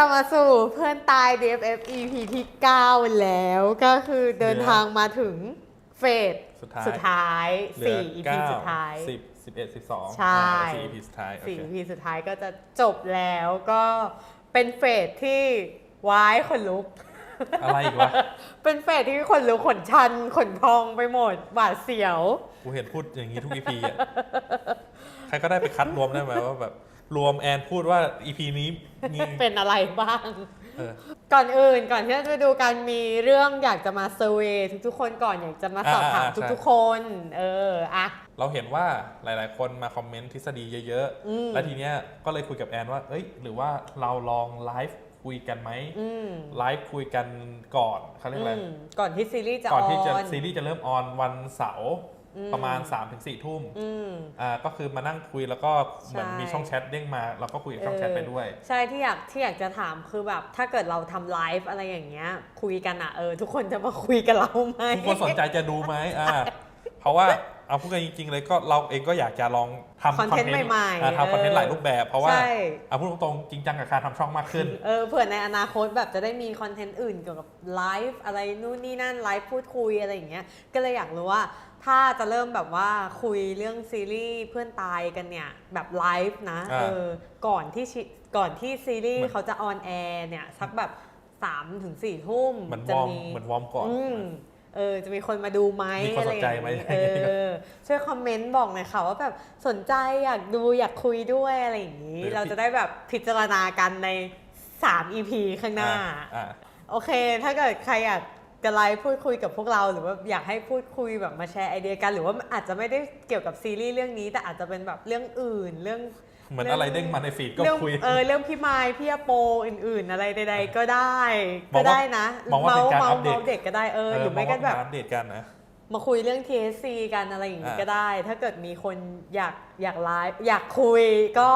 กลับมาสู่เพื่อนตาย DFF EP ที่ 9 แล้วก็คือเดินทางมาถึงเฟสสุดท้ายสุดท้ายเหลือ4 EP เก้าสุดท้ายสิบสิบเอ็ดสิบสองใช่สี่ EP สุดท้ายโอสี่เค EP สุดท้ายก็จะจบแล้วก็เป็นเฟสที่ว้ายขนลุก อะไรอีกวะ เป็นเฟสที่ขนลุกขนชันขนพองไปหมดหวาดเสียว กูเห็นพูดอย่างนี้ทุก EP อะ ใครก็ได้ไปคัดรวมได้ไหมว่าแบบ รวมแอนพูดว่า EP นี้มี เป็นอะไรบ้าง เออ ก่อนอื่นก่อนที่เราจะดูกันมีเรื่องอยากจะมาเซอร์เวย์ทุกๆคนก่อนอยากจะมาสอบถามอ่าๆใช่ทุกๆคน เอออะเราเห็นว่าหลายๆ คนมาคอมเมนต์ทฤษฎีเยอะอืม ๆ แล้วทีเนี้ยก็เลยคุยกับแอนว่า เอ้ย หรือว่าเราลองไลฟ์คุยกันไหมอืมไลฟ์คุยกันก่อนเขาเรียกอะไร อืมก่อนที่ซีรีส์จะก่อนที่จะออน ซีรีส์จะเริ่มออนวันเสาร์อืม ประมาณ3-4ทุ่มอืม อ่าก็คือมานั่งคุยแล้วก็เหมือนใช่ มีช่องแชทเด้งมาเราก็คุยกับช่องแชทไปด้วย ใช่ที่อยากที่อยากจะถามคือแบบ ถ้าเกิดเราทำไลฟ์อะไรอย่างเงี้ย คุยกันอะเออ ทุกคนจะมาคุยกับเราไหมทุกคนสนใจจะดูไหมอ่าเพราะว่าเอาพูดกันจริงๆเลยก็เราเองก็อยากจะลองทำคอนเทนต์ใหม่ๆอ่าทำคอนเทนต์หลายรูปแบบ เพราะว่าใช่ เอาพูดตรงๆจริงจังกับการทำช่องมากขึ้น เออเผื่อในอนาคตแบบจะได้มีคอนเทนต์อื่นเกี่ยวกับไลฟ์อะไรนู่นนี่นั่นไลฟ์พูดคุยอะไรอย่างเงี้ยก็เลยอยากรู้ว่า ถ้าจะเริ่มแบบว่าคุยเรื่องซีรีส์เพื่อนตายกันเนี่ยแบบไลฟ์นะอ่าเออก่อนที่ชิก่อนที่ซีรีเหมืส์อนเขาจะออนแอร์เนี่ยสักแบบ3ามถึงสี่ทุ่มเหมือนวจะอร์มมีเหมือนวอร์มก่อนอืมเออจะมีคนมาดูไหมมีคนสนใจไหมอะรอย่างงี้เออช่วยคอมเมนต์บอกหน่อยค่ะว่าแบบสนใจอยากดูอยากคุยด้วยอะไรอย่างนี้หรือเราจะได้แบบพิจารณากันใน 3 EP ข้างหน้าอ่าโอเค ถ้าเกิดใครอยาก จะไลฟ์พูดคุยกับพวกเราหรือว่าอยากให้พูดคุยแบบมาแชร์ไอเดียกัน หรือว่าอาจจะไม่ได้เกี่ยวกับซีรีส์เรื่องนี้ แต่อาจจะเป็นแบบเรื่องอื่นเรื่องเหมือนอะไรเด้งมาในฟีดก็เรื่องคุย เออเรื่องพี่ไม้พี่อโปอื่น ๆ อะไรใดๆก็ได้มองว่าก็ได้นะมองว่าเป็นการเมาอัส์ปเดตเมาส์เด็กก็ได้เออหรือไม่มก็งว่าแบบเป็นารอัปเดตกันนะมาคุยเรื่อง TSC กันอะไรอย่างนี้อ่าก็ได้ ถ้าเกิดมีคนอยากอยากไลฟ์อยากคุยก็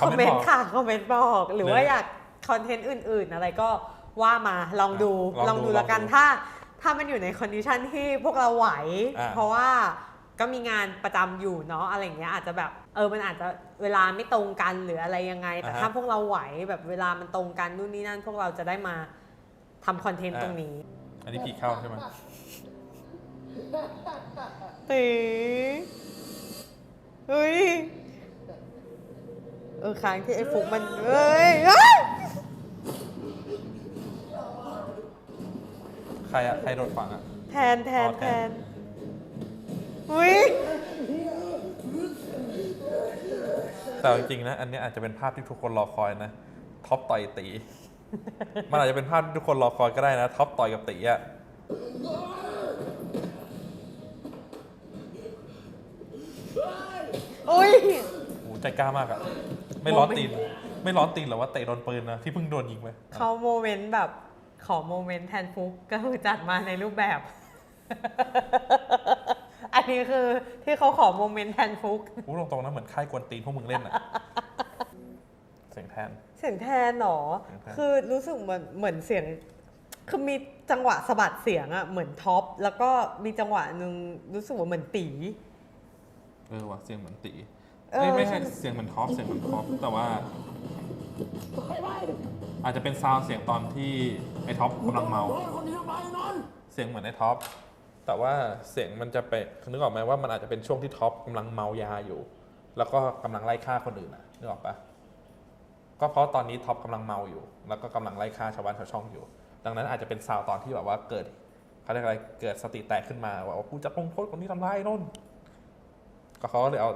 คอมเมน comment ต์ค่ะคอมเมนต์บอกหรือหรือว่าอยากคอนเทนต์อื่น ๆ อะไรก็ ว่ามาลองดูอะลลอองงดูดูแล้วกันลองดูถ้า ถ้ามันอยู่ในคอนดิชันที่พวกเราไหว อ่า เพราะว่าก็มีงานประจำอยู่เนาะอะไรอย่างเงี้ยอาจจะแบบเออมันอาจจะเวลาไม่ตรงกันหรืออะไรยังไง แต่ถ้าพวกเราไหวแบบเวลามันตรงกันนู่นนี่นั่น พวกเราจะได้มาทำคอนเทนต์ตรงนี้อันนี้ผีเข้าใช่ไหมตีเฮ้ยเออค้างที่ไอ้ฟุกมันเอ้ยเอ้ย ใครอะใครโดนฝังอะแทนแทนอ๋อแทแทนนอุ้ยแต่จริงๆนะ อันเนี้ยอาจจะเป็นภาพที่ทุกคนรอคอยนะท็อปต่อยตี มันอาจจะเป็นภาพที่ทุกคนรอคอยก็ได้นะท็อปต่อยกับตีอะอุ้ย โอ้ใจกล้ามากอะไม่ร้อนตีน ไม่ร้อนตีนหรอว่าเตะโดนปืนนะที่เพิ่งโดนยิงไป เขาโมเมนต์แบบ ขอโมเมนต์แทนฟุกก็คือจัดมาในรูปแบบ อันนี้คือที่เขาขอโมเมนต์แทนฟุกพูดตรงๆนะเหมือนค่ายกวนตีนพวกมึงเล่นอะเสียงแทน เสียงแทนเหรอเสียงแทนคือรู้สึกเหมือนเหมือนเสียง คือมีจังหวะสะบัดเสียงอะเหมือนท็อป แล้วก็มีจังหวะหนึ่งรู้สึกว่าเหมือนตี เออว่ะเสียงเหมือนตีเออเอ้ยไม่ใช่ใช่เสียงเหมือนท็อปเสียงเหมือนท็อปแต่ว่า อาจจะเป็นซาวด์เสียงตอนที่ไอ้ท็อปกำลังเมา เสียงเหมือนไอ้ท็อป แต่ว่าเสียงมันจะไปนึกออกไหมว่ามันอาจจะเป็นช่วงที่ท็อปกำลังเมายาอยู่ แล้วก็กำลังไล่ฆ่าคนอื่นนะนึกออกปะก็เพราะตอนนี้ท็อปกำลังเมาอยู่ แล้วก็กำลังไล่ฆ่าชาวบ้านชาวช่องอยู่ ดังนั้นอาจจะเป็นซาวด์ตอนที่แบบว่าเกิดเขาเรียกอะไรเกิดสติแตกขึ้นมาว่ากูจะลงโทษคนที่ทำร้ายไอ้นนก็เขาเลยเอา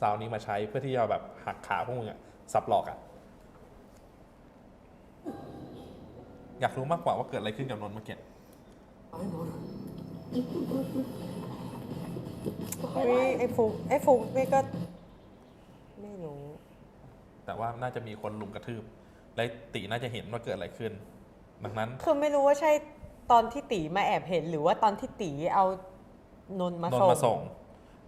ซาวด์นี้มาใช้เพื่อที่จะแบบหักขาพวกมึงอะสับหลอกอะ อยากรู้มากกว่าว่าเกิดอะไรขึ้นกับนนท์เมื่อกี้อุ๊ยไอ้ฟุกไอ้ฟุกนี่ก็ ไม่รู้ แต่ว่าน่าจะมีคนลุมกระทืบ และตีน่าจะเห็นว่าเกิดอะไรขึ้น ดังนั้น คือไม่รู้ว่าใช่ตอนที่ตีมาแอบเห็นหรือว่าตอนที่ตีเอานนท์มานนส่งท์มาส่ง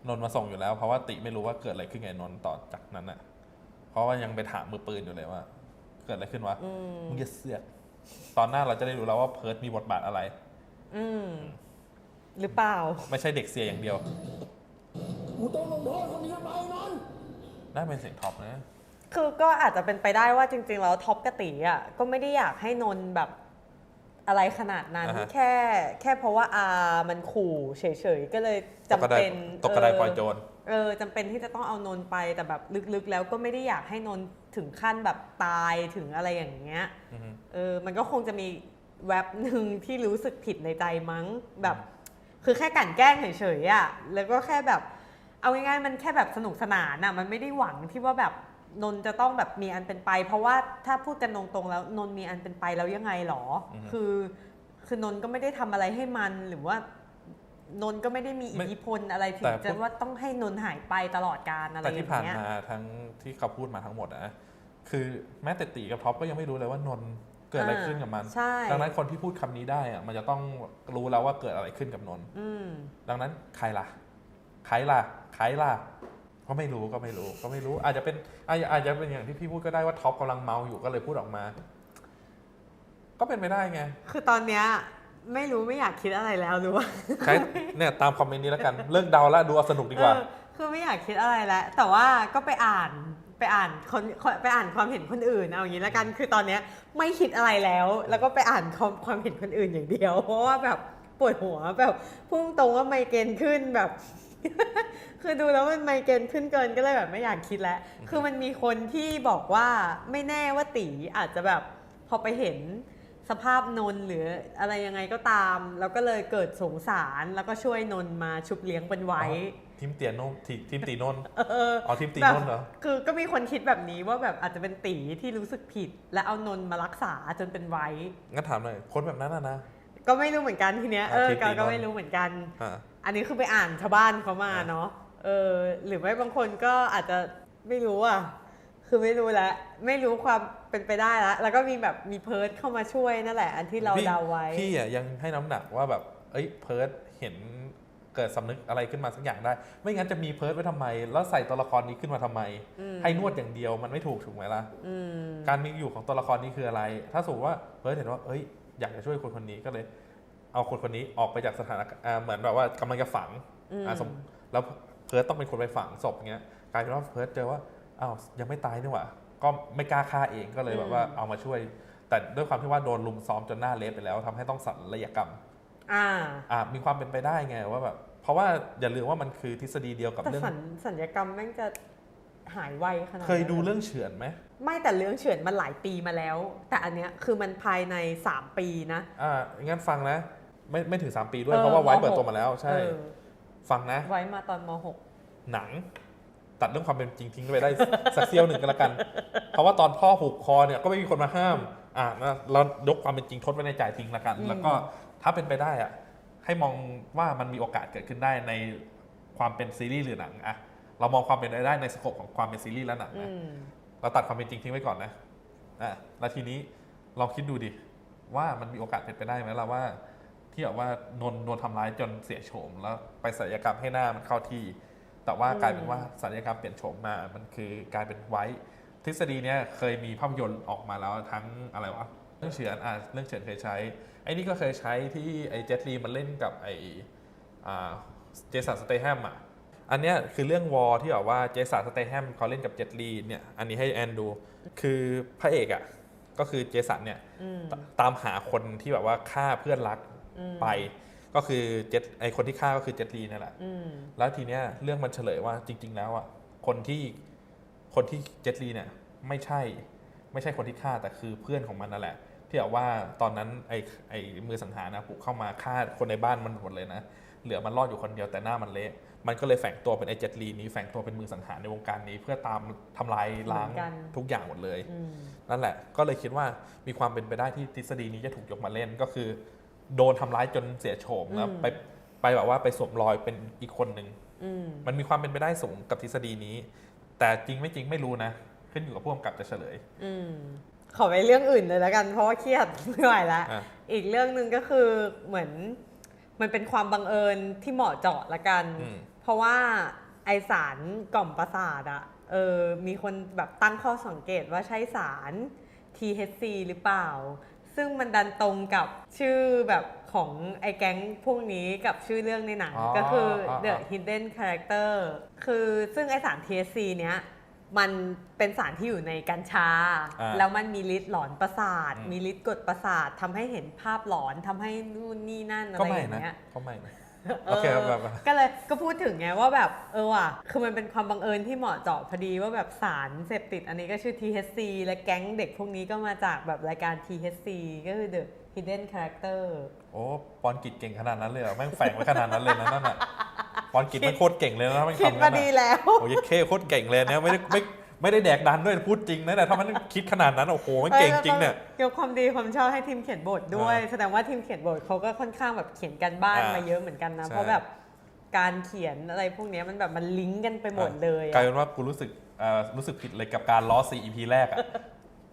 นนท์มาส่งอยู่แล้ว เพราะว่าติไม่รู้ว่าเกิดอะไรขึ้นไงนนท์ต่อจากนั้นอะ เพราะว่ายังไปถามมือปืนอยู่เลยว่า เกิดอะไรขึ้นวะอืมมึงจะเสือก ตอนหน้าเราจะได้รู้แล้วว่าเพิร์ดมีบทบาทอะไร อืมหรือเปล่า ไม่ใช่เด็กเสียอย่างเดียว กูต้องลงโทษคนที่ทำร้ายนนท์น่าเป็นเสียงท็อปนะ คือก็อาจจะเป็นไปได้ว่าจริงๆแล้วท็อปกบติอะก็ไม่ได้อยากให้นนท์แบบ อะไรขนาดนั้น อ่าฮะ แค่แค่เพราะว่าอามันขู่เฉยๆ ก็เลยตกกระจำไดเป็นตกกระไดเออปล่อยโจร เออจำเป็นที่จะต้องเอานนท์ไปแต่แบบลึกๆ แล้วก็ไม่ได้อยากให้นนท์ถึงขั้นแบบตายถึงอะไรอย่างเงี้ย อือฮึ เออ มันก็คงจะมีแว็บหนึ่งที่รู้สึกผิดในใจมั้งแบบ คือแค่กลั่นแกล้งเฉยๆอะแล้วก็แค่แบบ เอาง่ายๆ มันแค่แบบสนุกสนานอะมันไม่ได้หวังที่ว่าแบบ นนท์จะต้องแบบมีอันเป็นไป เพราะว่าถ้าพูดกันตรงๆแล้วนนท์มีอันเป็นไปแล้วยังไงหรออือฮึคือคือนนท์ก็ไม่ได้ทำอะไรให้มันหรือว่านนท์ก็ไม่ได้มีอิไม่ทธิพลอะไรถึแต่งพูจะดว่าต้องให้นนท์หายไปตลอดกาลอะไรแต่อที่ย่างผ่านเงี้ยมาทั้งที่เขาพูดมาทั้งหมดนะคือแม้แต่ตีกับท็อปก็ยังไม่รู้เลยว่านนท์เกิดอะไรขึ้นกับมันใช่ดังนั้นคนที่พูดคำนี้ได้อะมันจะต้องรู้แล้วว่าเกิดอะไรขึ้นกับนนท์อืมดังนั้นใครล่ะ ใครล่ะ ใครล่ะ ก็ไม่รู้ก็ไม่รู้ก็ไม่รู้ อาจจะเป็นอาจจะอาจจะเป็นอย่างที่พี่พูดก็ได้ว่าท็อปกำลังเมาอยู่ก็เลยพูดออกมา ก็เป็นไปได้ไง คือตอนเนี้ยไม่รู้ไม่อยากคิดอะไรแล้วหรือว่าใช้เนี่ยตามคอมเมนต์นี้แล้วกัน เลิกเดาแล้วดูเอาสนุกดีกว่าเออคือไม่อยากคิดอะไรแล้ว แต่ว่าก็ไปอ่านไปอ่านคนไปอ่านความเห็นคนอื่นเอาอย่างนี้แล้วกัน คือตอนเนี้ยไม่คิดอะไรแล้ว แล้วก็ไปอ่านความความเห็นคนอื่นอย่างเดียว เพราะว่าแบบปวดหัวแบบพุ่งตรงว่าไมเกรนขึ้นแบบ คือดูแล้วมันไมเกรนขึ้นเกินก็เลยแบบไม่อยากคิดแล้ว คือมันมีคนที่บอกว่าไม่แน่ว่าตีอาจจะแบบพอไปเห็นสภาพนนท์หรืออะไรยังไงก็ตาม แล้วก็เลยเกิดสงสารแล้วก็ช่วยนนท์มาชุบเลี้ยงเป็นไว้ ทีมเตียนนท์ทีทีมตีนนท์เอออ๋อทีมตีแบบนนท์เหรอคือก็มีคนคิดแบบนี้ว่าแบบอาจจะเป็นตีที่รู้สึกผิด และเอานนท์มารักษาจนเป็นไว้งั้นถามหน่อยคนแบบนั้นนะนะ ก็ไม่รู้เหมือนกันทีเนี้ยอะเออคิดก็ตีนนท์ก็ไม่รู้เหมือนกันอ่าอันนี้คือไปอ่านชาวบ้านเขามาอะเนาะเออหรือไม่บางคนก็อาจจะไม่รู้อะคือไม่รู้แล้วไม่รู้ความเป็นไปได้แล้วแล้วก็มีแบบมีเพิร์ดเข้ามาช่วยนั่นแหละ อันที่เราพี่เดาไว้พี่อะยังให้น้ำหนักว่าแบบเอ้ยเพิร์ดเห็นเกิดสำนึกอะไรขึ้นมาสักอย่างได้ ไม่งั้นจะมีเพิร์ดไว้ทำไม แล้วใส่ตัวละครนี้ขึ้นมาทำไมอืมให้นวดอย่างเดียวมันไม่ถูกถูกไหมล่ะอืมการมีอยู่ของตัวละครนี้คืออะไร ถ้าสมมติว่าเพิร์ดเห็นว่า เอ้ย อยากจะช่วยคนคนนี้ก็เลย เอาคนคนนี้ออกไปจากสถานการณ์อ่าเหมือนแบบว่ากำลังจะฝังอืมอ่าสมแล้วเพิร์ดต้องเป็นคนไปฝังศพเงี้ยกลายเป็นว่าเพิร์ดเจอว่าอ้าวยังไม่ตายนี่หว่าก็ไม่กล้าฆ่าเองก็เลยแบบว่าเอามาช่วย แต่ด้วยความที่ว่าโดนลุมซ้อมจนหน้าเละไปแล้วทำให้ต้องสัลยกรรมอ่าอ่ามีความเป็นไปได้ไงว่าแบบเพราะว่าอย่าลืมว่ามันคือทฤษฎีเดียวกับแต่เรื่องสัญสัญญกรรมแม่งจะ หายไวขนาดนั้นเคยดูหรเรื่องเฉือนไหม ไม่แต่เรื่องเฉือนมันหลายปีมาแล้ว แต่อันเนี้ยคือมันภายใน 3 ปีนะ อ่างั้นฟังนะ ไม่ไม่ถึง 3 ปีด้วย เออเพราะว่าไว้มหก เปิดตัวมาแล้วใช่ เออฟังนะ ไว้มาตอนม หนัง ตัดเรื่องความเป็นจริงทิ้งไปได้ สักเซี่ยวหนึ่งก็แล้วกัน เพราะว่าตอนพ่อผูกคอเนี่ยก็ไม่มีคนมาห้าม อ่านะเรายกความเป็นจริงทดไว้ในใจทิ้งแล้วกัน อืม แล้วก็ถ้าเป็นไปได้อะให้มองว่ามันมีโอกาสเกิดขึ้นได้ในความเป็นซีรีส์หรือหนังอะ เรามองความเป็นไปได้ในสโคปของความเป็นซีรีส์และหนัง6อืนะมเราตัดความเป็นจริงทิ้งไว้ก่อนนะอะแล้วทีนี้ลองคิดดูดิว่ามันมีโอกาสเป็นไปได้ไหมล่ะว่า ที่แบบว่านนโดนทำร้ายจนเสียโฉมแล้วไปศัลยกรรมให้หน้ามันเข้าที่ แต่ว่าอืมกลายเป็นว่าศัลยกรรมเปลี่ยนโฉมมามันคือกลายเป็นไว้ทฤษฎีเนี้ยเคยมีภาพยนตร์ออกมาแล้วทั้งอะไรวะเรื่องเฉือนอะเรื่องเฉือนเคยใช้ไอ้นี่ก็เคยใช้ที่ไอ้เจตลีมันเล่นกับไอ้อ่าเจสันสเตแฮมอะ อันเนี้ยคือเรื่องวอร์ที่แบบว่าเจสันสเตแฮมเขาเล่นกับเจตลีเนี่ยอันนี้ให้แอนดู คือพระเอกอะก็คือเจสันเนี่ยอืมตตามหาคนที่แบบว่าฆ่าเพื่อนรักอืมไป ก็คือเจตไอคนที่ฆ่าก็คือเจตลีนั่นแหละอืมแล้วทีเนี้ยเรื่องมันเฉลยว่าจริง ๆ แล้วอะคนที่คนที่เจตลีเนี่ยไม่ใช่ ไม่ใช่คนที่ฆ่าแต่คือเพื่อนของมันนั่นแหละที่แบบว่าตอนนั้นไอ้ไอ้มือสังหารนะผูกเข้ามาฆ่าคนในบ้านมันหมดเลยนะ เหลือมันรอดอยู่คนเดียวแต่หน้ามันเละมันก็เลยแฝงตัวเป็นไอ้เจตลีนี้แฝงตัวเป็นมือสังหารในวงการนี้ เพื่อตามทำลายล้างเหมือนกันทุกอย่างหมดเลยอืมนั่นแหละ ก็เลยคิดว่ามีความเป็นไปได้ที่ทฤษฎีนี้จะถูกยกมาเล่นก็คือ โดนทำร้ายจนเสียโฉมแล้วอืมไปไปแบบว่าไปสวมรอยเป็นอีกคนหนึ่งอืมมันมีความเป็นไปได้สูงกับทฤษฎีนี้ แต่จริงไม่จริงไม่รู้นะ ขึ้นอยู่กับผู้กำกับจะเฉลยอืมขอไปเรื่องอื่นเลยแล้วกันเพราะว่าเครียดไม่ไหวแล้วอะอีกเรื่องหนึ่งก็คือเหมือน มันเป็นความบังเอิญที่เหมาะเจาะละกัน อืม เพราะว่าไอสารกล่อมประสาทอะเออมีคนแบบตั้งข้อสังเกตว่าใช่สาร THC หรือเปล่า ซึ่งมันดันตรงกับชื่อแบบของไอแก๊งพวกนี้กับชื่อเรื่องในหนัง อ๋อก็คืออ๋อ The อ๋อ Hidden Character คือซึ่งไอสาร THC เนี้ย มันเป็นสารที่อยู่ในกัญชา อ่า แล้วมันมีฤทธิ์หลอนประสาทอืมมีฤทธิ์กดประสาททำให้เห็นภาพหลอนทำให้นู่นนี่นั่นอะก็ไรอไม่ย่างนะเงี้ย ก็ไม่นะเอโอเคอแบบแบบก็เลยก็พูดถึงไงว่าแบบเออว่ะคือมันเป็นความบังเอิญที่เหมาะเจาะพอดีว่าแบบสารเสพติดอันนี้ก็ชื่อ THC และแก๊งเด็กพวกนี้ก็มาจากแบบรายการ THC ก็คือ The Hidden Character โอ้ปอนกิจเก่งขนาดนั้นเลยเหรอแม่งแฝงไว้ขนาดนั้นเลยนะนั่นน่ะ ปอนกิจแม่งโคตรเก่งเลยนะแม่งคิดทำมางั้นดีน่ะแล้วโอ้ยเคโคตรเก่งเลยนะไม่ได้ไม่ไม่ได้แดกดันด้วยพูดจริงนะแต่ถ้ามันคิดขนาดนั้นโอ้โหมันเก่งจริงเนี่ย ยกความดีความชอบให้ทีมเขียนบทด้วย อ่าแสดงว่าทีมเขียนบทเขาก็ค่อนข้างแบบเขียนกันบ้านอ่ามมาเยอะเหมือนกันนะ ใช่ เพราะแบบการเขียนอะไรพวกเนี้ยมันแบบมันลิงก์กันไปหมดเลยกลายอะเป็นว่ากูรู้สึกเอ่อรู้สึกผิดเลยกับการล้อ4 EP แรกอะ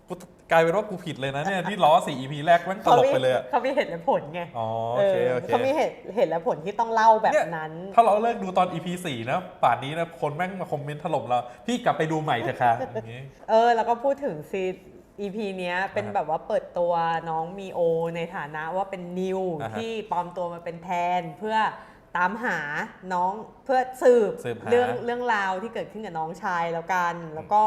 กู กลายเป็นว่ากูผิดเลยนะเนี่ยที่ล้อ4 EP แรกแม่งตลกไปเลยอะเขามีเหตุและผลไงอ๋อโอเคโอเคเขามีเหตุเหตุและผลที่ต้องเล่าแบบเนี่ยนั้น ถ้าเราเลิกดูตอน EP 4นะ ป่านนี้นะคนแม่งมาคอมเมนต์ถล่มเรา พี่กลับไปดูใหม่เถอะค่ะอย่างงี้เออ แล้วก็พูดถึงซี EP เนี้ยเป็นอ่าฮะแบบว่าเปิดตัวน้องมีโอ ในฐานะว่าเป็นนิวอ่าฮะที่ปลอมตัวมาเป็นแทนเพื่อตามหาน้องเพื่อสืบสืบหาเรื่องเรื่องราวที่เกิดขึ้นกับน้องชายแล้วกัน แล้วก็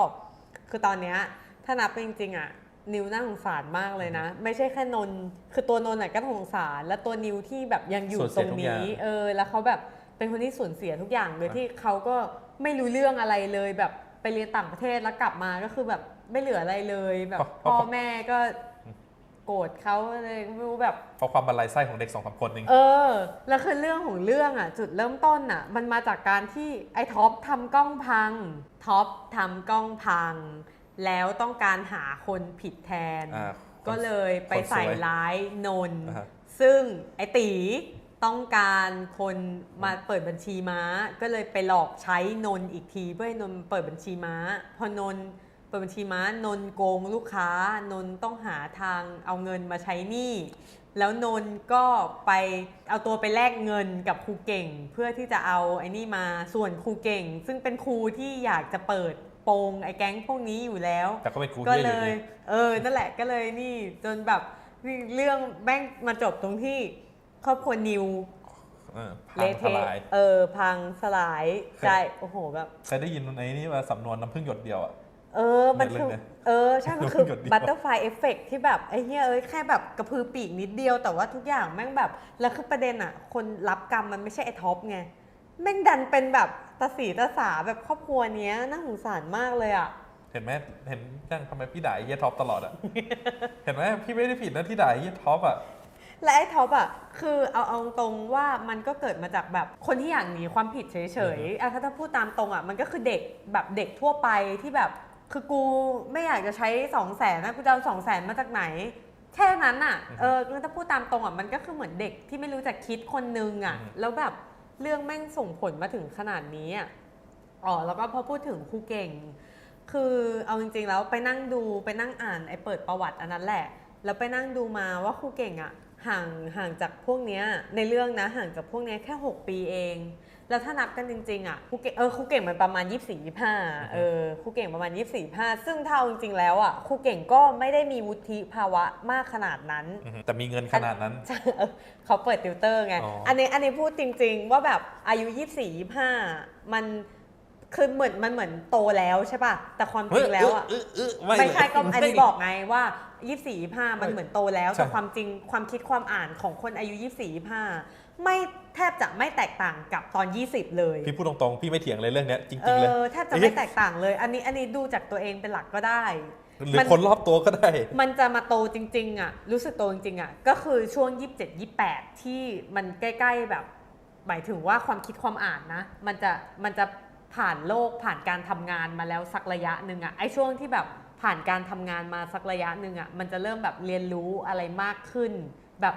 คือตอนเนี้ยถ้านับเป็นจริงๆอะ นิวน่าสงสารมากเลยนะ ไม่ใช่แค่นนท์คือตัวนนท์น่ะก็สงสาร และตัวนิวที่แบบยังอยู่สูญตเสีรยงทุกอย่างนี้ เออ แล้วเขาแบบเป็นคนที่สูญเสียทุกอย่างโดยที่เขาก็ไม่รู้เรื่องอะไรเลยแบบไปเรียนต่างประเทศแล้วกลับมาก็คือแบบไม่เหลืออะไรเลยแบบเพราะพ่อแม่ก็โกรธเขาเลยไม่รู้แบบเพราะความบันไลไส้ของเด็กสองสามคนเองเออ แล้วคือเรื่องของเรื่องอะ จุดเริ่มต้นอะ มันมาจากการที่ไอ้ท็อปทำกล้องพังท็อปทำกล้องพัง แล้วต้องการหาคนผิดแทน อ่า ก็เลยไปใส่คนสวยร้ายนนท์อ่าฮะ ซึ่งไอ้ตีต้องการคนมาเปิดบัญชีม้า ก็เลยไปหลอกใช้นนท์อีกทีเพื่อให้นนท์เปิดบัญชีม้า พอนนท์เปิดบัญชีม้านนท์โกงลูกค้านนท์ต้องหาทางเอาเงินมาใช้หนี้แล้วนนท์ก็ไปเอาตัวไปแลกเงินกับครูเก่ง เพื่อที่จะเอาไอ้นี่มาส่วนครูเก่ง ซึ่งเป็นครูที่อยากจะเปิด โปงไอ้แก๊งพวกนี้อยู่แล้ว แต่ก็เป็นครูก็ที่เลอยู่ยดีเออ นั่นแหละก็เลยนี่จนแบบเรื่องแม่งมาจบตรงที่ครอบครัวนิวเออพัเละงทเทะลายเออ พังสลายเคยใจโอ้โหแบบเคยได้ยินในนี้ว่าสำนวนน้ำพึ่งหยดเดียวอะเออ มันคือเรื่องเนี่ยเออ ใช่ มันคือหยดเดียวบัตเตอร์ไฟเอฟเฟกที่แบบไอ้เหี้ยเอ้ย แค่แบบกระพือปีกนิดเดียว แต่ว่าทุกอย่างแม่งแบบ แล้วคือประเด็นอะคนรับกรรมมันไม่ใช่ไอ้ท็อปไง แม่งดันเป็นแบบ ตาสีตาสาแบบครอบครัวเนี้ยน่าสงสารมากเลยอะเห็นไหมเห็นยังทำไมพี่ด่าไอ้เฮียท็อปตลอดอะ เห็นไหมพี่ไม่ได้ผิดนะที่ด่าไอ้เฮียท็อปอะ และไอ้ท็อปอะคือเอาเอาตรงว่ามันก็เกิดมาจากแบบคนที่อยากหนีความผิดเฉยๆอะถ้าถ้าพูดตามตรงอะมันก็คือเด็กแบบเด็กทั่วไปที่แบบ คือกูไม่อยากจะใช้สองแสนนะกูจะเอาสองแสนมาจากไหนแค่นั้นอะ เออแล้วถ้าพูดตามตรงอะมันก็คือเหมือนเด็กที่ไม่รู้จักคิดคนนึงอะอืมแล้วแบบ เรื่องแม่งส่งผลมาถึงขนาดนี้อ๋อแล้วก็พอพูดถึงครูเก่ง คือเอาจริงๆแล้วไปนั่งดูไปนั่งอ่านไอ้เปิดประวัติอันนั้นแหละ แล้วไปนั่งดูมาว่าครูเก่งอะห่างห่างจากพวกเนี้ยในเรื่องนะห่างจากพวกเนี้ยแค่ 6 ปีเอง แล้วถ้านับกันจริงๆอะครูเก่งเออครูเก่งมันประมาณ 24 25เออครูเก่งประมาณ 24 25ซึ่งถ้าเอาจริงๆแล้วอะครูเก่งก็ไม่ได้มีวุฒิภาวะมากขนาดนั้นอือฮึแต่มีเงินขนาดนั้นใช่เออเขาเปิดติวเตอร์ไงอ๋ออัอันนี้อันนี้พูดจริง ๆ ว่าแบบอายุ 24 25มัน คือเหมือนมันเหมือนโตแล้วใช่ป่ะ แต่ความจริงแล้วอะเออเออเออไม่ใช่ก็อันนี้ไม่บอกไงว่า24 25มันเหมือนโตแล้วใช่แต่ความจริงความคิดความอ่านของคนอายุ24 25ไม่แทบจะไม่แตกต่างกับตอน 20 เลย พี่พูดตรงๆ พี่ไม่เถียงเลยเรื่องเนี้ยจเอริงๆเลยอแทบจะไม่แตกต่างเลย อันนี้อันนี้ดูจากตัวเองเป็นหลักก็ได้หรือมันคนรอบตัวก็ได้ มันจะมาโตจริง ๆ อะ รู้สึกโตจริงๆอะ ก็คือช่วง 27 28 ที่มันใกล้ ๆ แบบ หมายถึงว่าความคิดความอ่านนะ มันจะมันจะ ผ่านโลกผ่านการทำงานมาแล้วสักระยะหนึ่งอะไอ้ช่วงที่แบบผ่านการทำงานมาสักระยะหนึ่งอะมันจะเริ่มแบบเรียนรู้อะไรมากขึ้น แบบ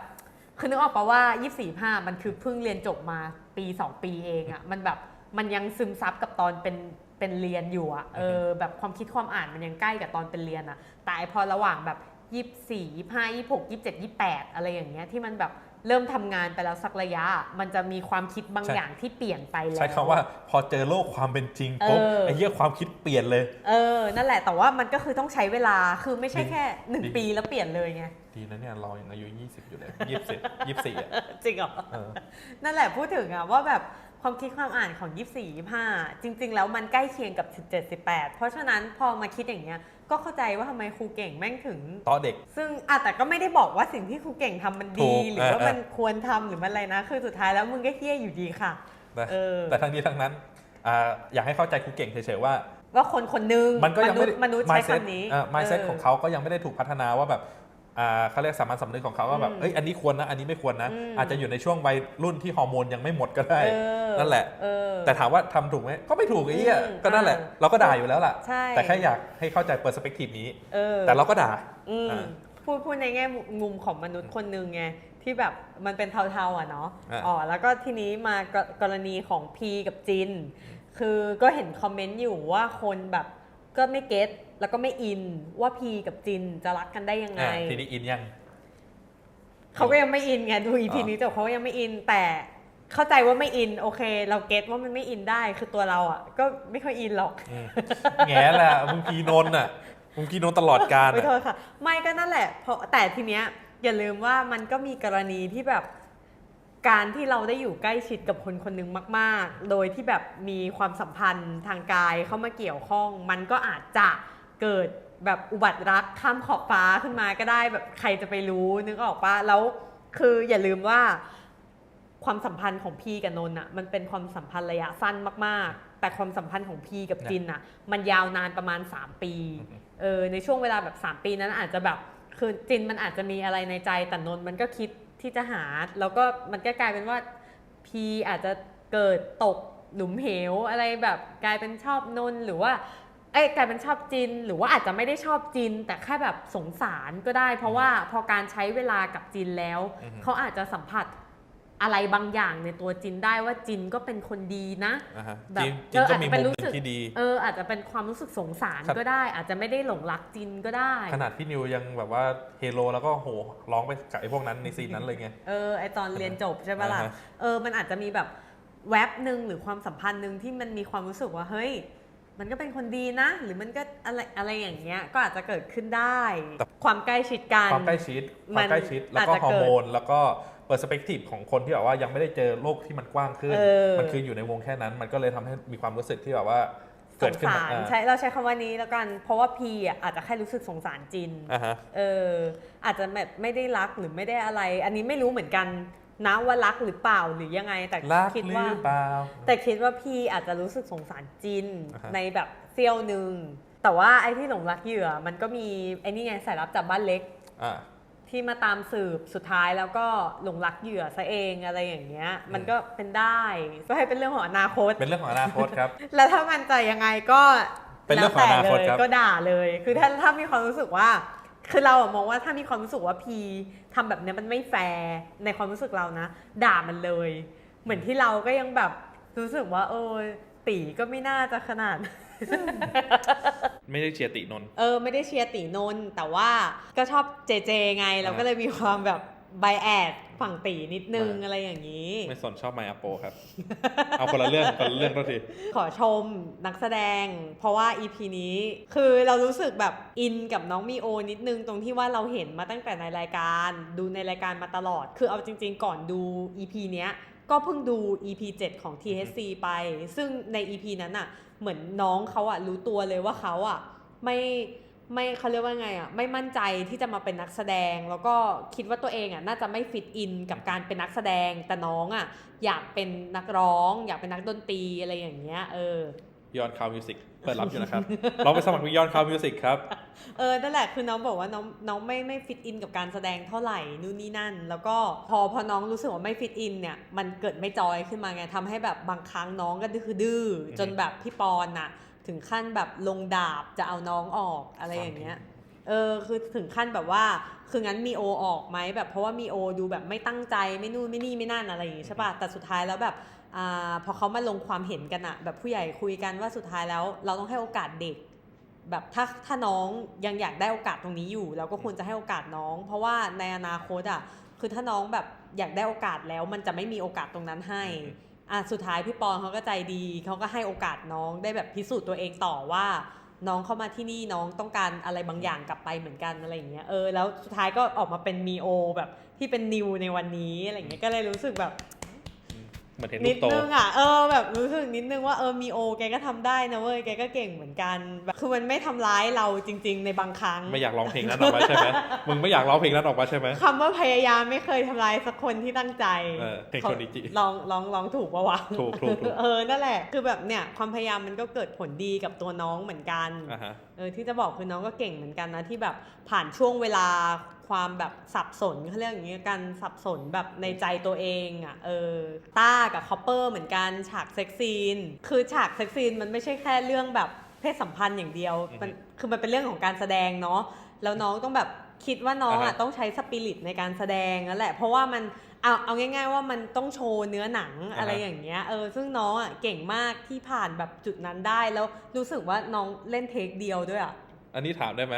คือนึกออกปะว่า 24 5 มันคือเพิ่งเรียนจบมาปี 2 ปีเองอะมันแบบมันยังซึมซับกับตอนเป็นเป็นเรียนอยู่อะเออแบบความคิดความอ่านมันยังใกล้กับตอนเป็นเรียนอะแต่ไอ้พอระหว่างแบบ ยี่สี่ยี่ห้ายี่หกยี่เจ็ดยี่แปดอะไรอย่างเงี้ยที่มันแบบเริ่มทำงานไปแล้วสักระยะ มันจะมีความคิดบางใช่อย่างที่เปลี่ยนไปแล้ว ใช้คำว่าพอเจอโลกความเป็นจริงปุ๊บเออไอ้เหี้ยความคิดเปลี่ยนเลย เออ นั่นแหละแต่ว่ามันก็คือต้องใช้เวลาคือไม่ใช่ดีแค่หนึ่งดีปีแล้วเปลี่ยนเลยไงดีนะเนี่ยเรายังอายุ 20 อยู่เลยยี่สิบยี่สี่อะจริงเหรอเออนั่นแหละพูดถึงอะว่าแบบ ความคิดความอ่านของ 24 25 จริง ๆ แล้วมันใกล้เคียงกับ 17 18 เพราะฉะนั้นพอมาคิดอย่างเงี้ยก็เข้าใจว่าทำไมครูเก่งแม่งถึง ต่อเด็ก ซึ่งอะแต่ก็ไม่ได้บอกว่าสิ่งที่ครูเก่งทำมันถูดีกหรือว่าเออ มันควรทำหรือมันอะไรนะ คือสุดท้ายแล้วมึงก็เฮี้ยอยู่ดีค่ะ นะเออ แต่ทั้งนี้ทั้งนั้นอ่าอยากให้เข้าใจครูเก่งเฉยๆว่า ว่าคนคนหนึงมันก็ยังไม่ได้มนุษย์ใช้ mindset คำนี้ อ่า mindset เออของเขาก็ยังไม่ได้ถูกพัฒนาว่าแบบอ่า เขาเรียกสามัญสำนึกของเขาว่าแบบอืมเอ้ย อันนี้ควรนะ อันนี้ไม่ควรนะอืมอาจจะอยู่ในช่วงวัยรุ่นที่ฮอร์โมนยังไม่หมดก็ได้เออนั่นแหละเออแต่ถามว่าทำถูกไหม ก็ไม่ถูกไอ้เหี้ยอืมก็นั่นแหละอ่าเราก็ด่าอยู่แล้วล่ะใช่แต่แค่อยากให้เข้าใจเปอร์สเปกทีฟนี้เออแต่เราก็ด่าอืมอ่า พูดพูดในแง่มุมของมนุษย์คนหนึ่งไงที่แบบมันเป็นเทาๆอะเนาะอะอ๋อ แล้วก็ทีนี้มากรกรณีของพีกับจิน คือก็เห็นคอมเมนต์อยู่ว่าคนแบบก็ไม่เก็ต แล้วก็ไม่อินว่าพีกับจินจะรักกันได้ยังไง อ่าทีนี้อินยัง เขาก็ยังไม่อินไงดูอีพีอ๋อนี้จบเขาก็ยังไม่อินแต่เข้าใจว่าไม่อินโอเค เราเก็ตว่ามันไม่อินได้คือตัวเราอะก็ไม่ค่อยอินหรอก อืมแง่แหละมึงพีนนท์อะมึงพีนนท์ตลอดการไม่อะโทษค่ะไม่ก็นั่นแหละเพราะแต่ทีเนี้ยอย่าลืมว่ามันก็มีกรณีที่แบบการที่เราได้อยู่ใกล้ชิดกับคนคนหนึ่งมาก ๆ โดยที่แบบมีความสัมพันธ์ทางกายเข้ามาเกี่ยวข้อง มันก็อาจจะ เกิดแบบอุบัติรักข้ามขอบฟ้าขึ้นมาก็ได้แบบใครจะไปรู้นึกออกปะแล้วคืออย่าลืมว่าความสัมพันธ์ของพีกับนนท์อะมันเป็นความสัมพันธ์ระยะสั้นมากๆ แต่ความสัมพันธ์ของพีกับจินอะมันยาวนานประมาณ 3 ปีเออในช่วงเวลาแบบ 3 ปีนั้นอาจจะแบบคือจินมันอาจจะมีอะไรในใจแต่นนท์มันก็คิดที่จะหา แล้วก็มันก็กลายเป็นว่าพีอาจจะเกิดตกหลุมเหวอะไรแบบกลายเป็นชอบนนท์หรือว่า เอ้ยกลายเป็นชอบจิน หรือว่าอาจจะไม่ได้ชอบจิน แต่แค่แบบสงสารก็ได้ เพราะว่าพอการใช้เวลากับจินแล้ว อือฮึ เขาอาจจะสัมผัสอะไรบางอย่างในตัวจินได้ว่าจินก็เป็นคนดีนะ อ่าฮะแบบจริงจเอริงอก็อาจมีจะเป็มุนมรู้หนึ่สึกงที่ดี เอออาจจะเป็นความรู้สึกสงสารครับ ก็ได้ อาจจะไม่ได้หลงรักจินก็ได้ ขนาดพี่นิวยังแบบว่าเฮโลแล้วก็โหร้องไปกับไอ้พวกนั้นในซีนนั้นเลยไง เออไอตอนเรียนจบใช่ปะล่ะอ่าฮะ เออมันอาจจะมีแบบแว็บหนึ่งหรือความสัมพันธ์หนึ่งที่มันมีความรู้สึกว่าเฮ้ย มันก็เป็นคนดีนะ หรือมันก็อะไรอะไรอย่างเงี้ยก็อาจจะเกิดขึ้นได้ความใกล้ชิดกัน ความใกล้ชิดคมัวามนใกล้ชิด แล้วอาจก็จะฮอเกิดร์โมน แล้วก็เปอร์สเปกทีฟของคนที่แบบว่ายังไม่ได้เจอโลกที่มันกว้างขึ้น เออ มันคืออยู่ในวงแค่นั้น มันก็เลยทำให้มีความรู้สึกที่แบบว่าสเกิดงขึ้นสารอ่าใช้เราใช้คำว่านี้แล้วกัน เพราะว่าพีอะอาจจะแค่รู้สึกสงสารจิน อ่าฮะ เอออาจจะแบบไม่ได้รักหรือไม่ได้อะไร อันนี้ไม่รู้เหมือนกัน นะว่ารักหรือเปล่าหรือยังไง แต่รักคิดหรืว่า อเปล่า แต่คิดว่าพี่อาจจะรู้สึกสงสารจินอ่าฮะ ในแบบเซี่ยวหนึ่งแต่ว่าไอ้ที่หลงรักเหยื่อ มันก็มีไอ้นี่ไงสายลับจากบ้านเล็ก อ่าที่มาตามสืบสุดท้ายแล้วก็หลงรักเหยื่อซะเองอะไรอย่างเงี้ย มันก็เป็นได้ก็ให้เป็นเรื่องของอนาคต เป็นเรื่องของอนาคตครับ แล้วถ้ามันใจยังไงก็เป็นเรื่องของอนาคตแล้วแต่เลยครับ ก็ด่าเลย คือถ้าถ้ามีความรู้สึกว่า คือเราอะมองว่าถ้ามีความรู้สึกว่าพี ทำแบบเนี้ยมันไม่แฟร์ในความรู้สึกเรานะ ด่ามันเลย เหมือนที่เราก็ยังแบบรู้สึกว่า เออตีก็ไม่น่าจะขนาด ไม่ได้เชียร์ตินนท์เออ ไม่ได้เชียร์ตีนนท์แต่ว่าก็ชอบเจเจไง เราก็เลยมีความแบบ ไบแอดฝั่งตีนิดนึงอ่าอะไรอย่างนี้ ไม่สนชอบไมอาโปครับ เอาคนละเรื่องคนละเรื่องก็ที ขอชมนักแสดง เพราะว่า EP นี้คือเรารู้สึกแบบอินกับน้องมีโอนิดนึงตรงที่ว่าเราเห็นมาตั้งแต่ในรายการ ดูในรายการมาตลอด คือเอาจริง ๆ ก่อนดู EP เนี้ยก็เพิ่งดู EP 7 ของ THC ไป ซึ่งใน EP นั้นอะเหมือนน้องเขาอะรู้ตัวเลยว่าเขาอะไม่ ไม่เขาเรียกว่าไงอะไม่มั่นใจที่จะมาเป็นนักแสดง แล้วก็คิดว่าตัวเองอะน่าจะไม่ฟิตอินกับการเป็นนักแสดงแต่น้องอะอยากเป็นนักร้อง อยากเป็นนักดนตรีอะไรอย่างเงี้ยเออยอนคาวมิวสิกเปิดรับอยู่นะครับ ลองไปสมัครวิยอนคาวมิวสิกครับ เออ นั่นแหละคือน้องบอกว่าน้องน้องไม่ไม่ฟิตอินกับการแสดงเท่าไหร่นู่นนี่นั่น แล้วก็พอพอน้องรู้สึกว่าไม่ฟิตอินเนี่ย มันเกิดไม่จอยขึ้นมาไงทำให้แบบบางครั้งน้องก็ดื้อดื้อจนแบบพี่ปอนน่ะ ถึงขั้นแบบลงดาบจะเอาน้องออกอะไรอย่างเงี้ย เออคือถึงขั้นแบบว่า คืองั้นมีโอออกไหมแบบเพราะว่ามีโอดูแบบไม่ตั้งใจไม่นู่นไม่นี่ไม่นั่นอะไรอย่างงี้ใช่ป่ะแต่สุดท้ายแล้วแบบอ่าพอเขามาลงความเห็นกันอะแบบผู้ใหญ่คุยกันว่าสุดท้ายแล้ว เราต้องให้โอกาสเด็ก แบบถ้าถ้าน้องยังอยากได้โอกาสตรงนี้อยู่ เราก็ควรจะให้โอกาสน้อง เพราะว่าในอนาคตอะคือถ้าน้องแบบอยากได้โอกาสแล้ว มันจะไม่มีโอกาสตรงนั้นให้ อะสุดท้ายพี่ปอนเขาก็ใจดีเขาก็ให้โอกาสน้องได้แบบพิสูจน์ตัวเองต่อว่า น้องเข้ามาที่นี่น้องต้องการอะไรบางอย่างกลับไปเหมือนกันอะไรอย่างเงี้ยเออแล้วสุดท้ายก็ออกมาเป็นมีโอแบบที่เป็นนิวในวันนี้อะไรอย่างเงี้ยก็เลยรู้สึกแบบ เหมือนเห็นลูนิกดโต นึงอะเออแบบรู้สึกนิดนึงว่าเออมีโอแกก็ทำได้นะเว้ยแกก็เก่งเหมือนกันแบบคือมันไม่ทำร้ายเราจริง ๆ ในบางครั้งไม่อยากร้องเพลงนั้นออกมาใช่ไหมมึงไม่อยากร้องเพลงนั้นออกมาใช่ไหม คำว่าพยายามไม่เคยทำร้ายสักคนที่ตั้งใจเออเพลงโชนิจิลองลองลองถูกปะวะถูกถูกถูก เออนั่นแหละ คือแบบเนี่ยความพยายามมันก็เกิดผลดีกับตัวน้องเหมือนกัน อ่าฮะเออที่จะบอกคือน้องก็เก่งเหมือนกันนะที่แบบผ่านช่วงเวลาความแบบสับสนเขาเรียกอย่างนี้กันสับสนแบบในใจตัวเองอะเออต้ากับคอปเปอร์เหมือนกันฉากเซ็กซีน คือฉากเซ็กซีนมันไม่ใช่แค่เรื่องแบบเพศสัมพันธ์อย่างเดียวมันคือมันเป็นเรื่องของการแสดงเนาะแล้วน้องต้องแบบคิดว่าน้องอะต้องใช้สปิริตในการแสดงนั่นแหละเพราะว่ามัน เอาเอาง่าย ๆ ว่ามันต้องโชว์เนื้อหนังอะไรอย่างเงี้ยเออซึ่งน้องอะเก่งมากที่ผ่านแบบจุดนั้นได้แล้วรู้สึกว่าน้องเล่นเทคเดียวด้วยอะอันนี้ถามได้ไหม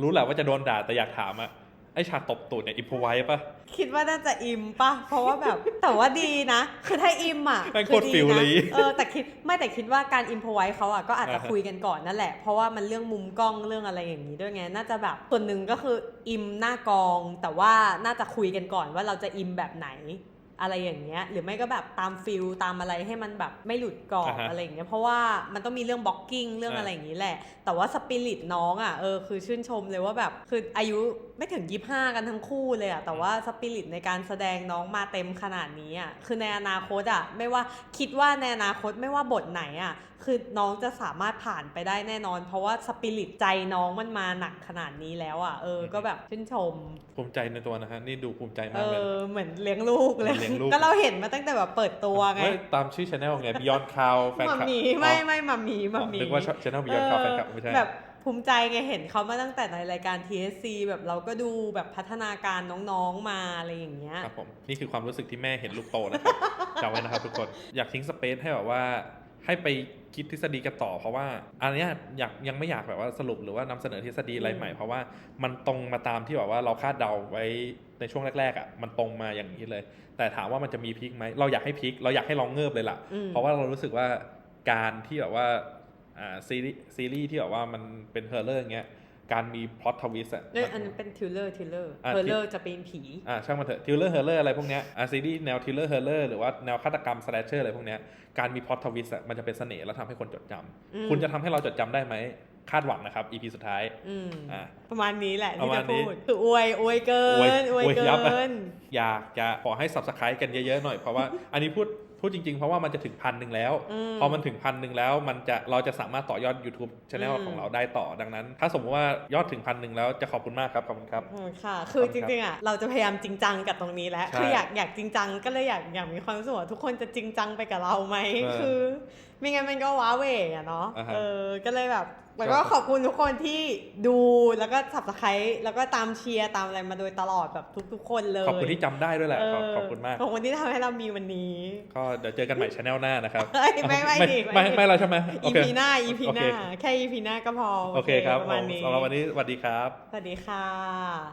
รู้แหละว่าจะโดนด่าแต่อยากถามอะ ไอฉากตบตูดเนี่ยอิมพอไว้ปะคิดว่าน่าจะอิมปะเพราะว่าแบบ แต่ว่าดีนะ คือถ้าอิมอะแม่งโคคือตรดีฟิลนะเลยเออแต่คิดไม่แต่คิดว่าการอิมพอไว้เขาอะก็อาจจะอ่าฮะคุยกันก่อนนั่นแหละ เพราะว่ามันเรื่องมุมกล้องเรื่องอะไรอย่างนี้ด้วยไงน่าจะแบบส่วนหนึ่งก็คืออิมหน้ากอง แต่ว่าน่าจะคุยกันก่อนว่าเราจะอิมแบบไหนอะไรอย่างเงี้ยหรือไม่ก็แบบตามฟิลตามอะไรให้มันแบบไม่หลุดกรอบอ่าฮะอะไรอย่างเงี้ยเพราะว่ามันต้องมีเรื่องบล็อกกิ้งเรื่องอ่าอะไรอย่างนี้แหละ แต่ว่าสปิริตน้องอะเออคือชื่นชมเลยว่าแบบคืออายุไม่ถึงยี่ห้ากันทั้งคู่เลยอะแต่ว่าสปิริตในการแสดงน้องมาเต็มขนาดนี้อะคือในอนาคตอะไม่ว่าคิดว่าในอนาคตไม่ว่าบทไหนอะคือน้องจะสามารถผ่านไปได้แน่นอน เพราะว่าสปิริตใจน้องมันมาหนักขนาดนี้แล้วอะเออก็แบบชื่นชม ภูมิใจในตัวนะฮะนี่ดูภูมิใจเอมากเลยอเหมือนเลี้ยงลูกเลยเหมือนเลี้ยงลูกก็เราเห็นมาตั้งแต่แบบเปิดตัวไงไม่ตามชื่อช anel ไง Beyond Cloud แฟนมัมคลับหมีไม่ไม่มัมหมีมัมหมีนึกว่าช anel Beyond Cloud แฟนคลับไม่ใช่แบบ ภูมิใจไงเห็นเขามาตั้งแต่ในรายการ TSC แบบเราก็ดูแบบพัฒนาการน้องๆมาอะไรอย่างเงี้ยครับผมนี่คือความรู้สึกที่แม่เห็นลูกโตนะครับจำไว้นะครับทุกคนอยากทิ้งสเปซให้แบบว่าให้ไปคิดทฤษฎีกันต่อเพราะว่าอันเนี้ยอยากยังไม่อยากแบบว่าสรุปหรือว่านำเสนอทฤษฎีอะไรใหม่เพราะว่ามันตรงมาตามที่แบบว่าเราคาดเดาไว้ในช่วงแรกๆอะมันตรงมาอย่างนี้เลย แต่ถามว่ามันจะมีพลิกไหมเราอยากให้พลิกเราอยากให้ลองเงิบเลยล่ะอืมเพราะว่าเรารู้สึกว่าการที่แบบว่า อ่าซีรีส์ซีรีส์ที่แบบว่ามันเป็นเฮอร์เลอร์อย่างเงี้ยการมีพล็อตทวิสต์อะเอ้ยอันนั้นเป็นทิลเลอร์ทิลเลอร์อะเฮอร์เลอร์จะเป็นผี อ่าช่างมันเถอะทิลเลอร์เฮอร์เลอร์อะไรพวกเนี้ยอ่าซีรีส์แนวทิลเลอร์เฮอร์เลอร์หรือว่าแนวฆาตกรรมสแลชเชอร์อะไรพวกเนี้ยการมีพล็อตทวิสต์อะมันจะเป็นเสน่ห์แล้วทำให้คนจดจำอืมคุณจะทำให้เราจดจำได้ไหมคาดหวังนะครับ EP สุดท้ายอืมอะประมาณนี้แหละปที่ระมาจะณนี้พูดคืออวยอวยเกิอวยนอวยอวยเกิยับอะนอยากจะขอให้ subscribe กันเยอะๆหน่อยเพราะว่าอันนี้พูดพูดจริงๆ เพราะว่ามันจะถึงพันหนึ่งแล้วอืมพอมันถึงพันหนึ่งแล้ว มันจะเราจะสามารถต่อยอด YouTube Channel อืมของเราได้ต่อดังนั้น ถ้าสมมติว่ายอดถึงพันหนึ่งแล้วจะขอบคุณมากครับขอบคุณครับอืมค่ะ คือขอบจคุณครับริงๆอะเราจะพยายามจริงจังกับตรงนี้แล้วใช่คืออยากอยากจริงจังก็เลยอยากอยากมีความรู้สึกว่าทุกคนจะจริงจังไปกับเราไหมเออคือ ไม่งั้นมันก็ว้าเหวอะเนาะอ่าฮะ เออก็เลยแบบแล้วก็ขอบคุณทุกคนที่ดูแล้วก็สับสไครแล้วก็ตามเชียร์ตามอะไรมาโดยตลอดแบบทุก ๆ คนเลยขอบคุณที่จำได้ด้วยแหละ ขอบเขอบคุณมาก ขอบคุณที่ทำให้เรามีวันนี้ ก็เดี๋ยวเจอกันใหม่ Channel หน้านะครับเอ้ยไม่ไม่ดิไม่ดิ ไม่เราใช่ไหมโออีเค พีหน้าอีพีโอหเค น้า แค่อีพีหน้าก็พอโอเคครับประมาณนี้สำหรับวันนี้สวัสดีครับ สวัสดีค่ะ